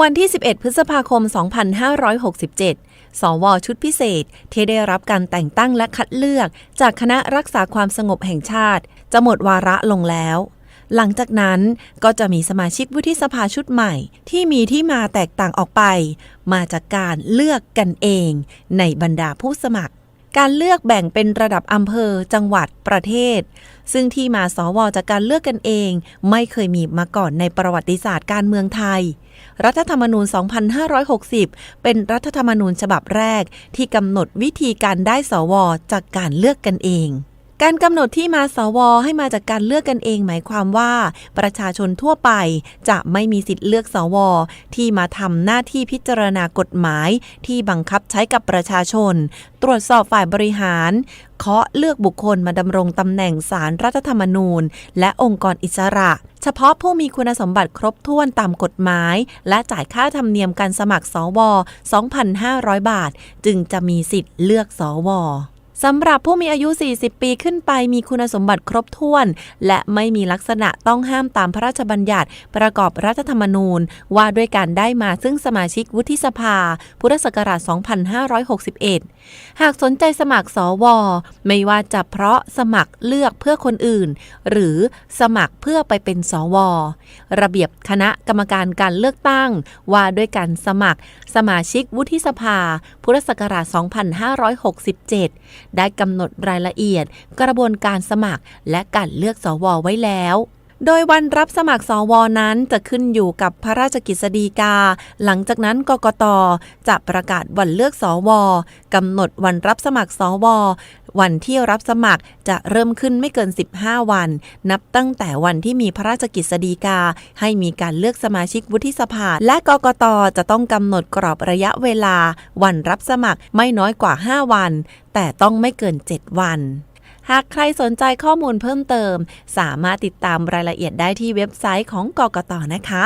วันที่ 11 พฤษภาคม 2567 สวชุดพิเศษ ที่ได้รับการแต่งตั้งและคัดเลือก จากคณะรักษาความสงบแห่งชาติ จะหมดวาระลงแล้ว หลังจากนั้นก็จะมีสมาชิกวุฒิสภาชุดใหม่ ที่มีที่มาแตกต่างออกไป มาจากการเลือกกันเอง ในบรรดาผู้สมัคร การเลือกแบ่งเป็นระดับอำเภอ จังหวัด ประเทศ ซึ่งที่มาสวจากการเลือกกันเอง ไม่เคยมีมาก่อนในประวัติศาสตร์การเมืองไทย รัฐธรรมนูญ 2560 เป็นรัฐธรรมนูญฉบับแรกที่กำหนดวิธีการได้สวจากการเลือกกันเอง การกำหนดที่มาสวให้มาจากการเลือกกันเองหมายความว่า ประชาชนทั่วไปจะไม่มีสิทธิ์เลือกสว ที่มาทำหน้าที่พิจารณากฎหมาย ที่บังคับใช้กับประชาชน ตรวจสอบฝ่ายบริหารเคาะเลือกบุคคลมาดำรงตำแหน่งสารรัฐธรรมนูญ และองค์กรอิสระ เฉพาะผู้มีคุณสมบัติครบถ้วนตามกฎหมาย และจ่ายค่าธรรมเนียมการสมัครสว 2,500 บาท จึงจะมีสิทธิ์เลือกสว สำหรับผู้มีอายุ 40 ปีขึ้นไปมีคุณสมบัติครบถ้วน และไม่มีลักษณะต้องห้ามตามพระราชบัญญัติ ประกอบรัฐธรรมนูญ ว่าด้วยการได้มาซึ่งสมาชิกวุฒิสภา พุทธศักราช 2561 หากสนใจสมัครสว ไม่ว่าจะเพราะสมัครเลือกเพื่อคนอื่น หรือสมัครเพื่อไปเป็นสว ระเบียบคณะกรรมการการเลือกตั้ง ว่าด้วยการสมัคร สมาชิกวุฒิสภา พุทธศักราช 2567ได้กำหนดรายละเอียด กระบวนการสมัคร และการเลือกสวไว้แล้ว โดยวันรับสมัครสวนั้นจะขึ้นอยู่กับพระราชกิจสฎีกา หลังจากนั้นกกตจะประกาศวันเลือกสวกำหนดวันรับสมัครสววันที่รับสมัครจะเริ่มขึ้นไม่เกิน 15 วัน นับตั้งแต่วันที่มีพระราชกิจสฎีกา ให้มีการเลือกสมาชิกวุฒิสภา และกกตจะต้องกำหนดกรอบระยะเวลา วันรับสมัครไม่น้อยกว่า 5 วัน แต่ต้องไม่เกิน 7 วัน หากใครสนใจข้อมูลเพิ่มเติม สามารถติดตามรายละเอียดได้ที่เว็บไซต์ของกกตนะคะ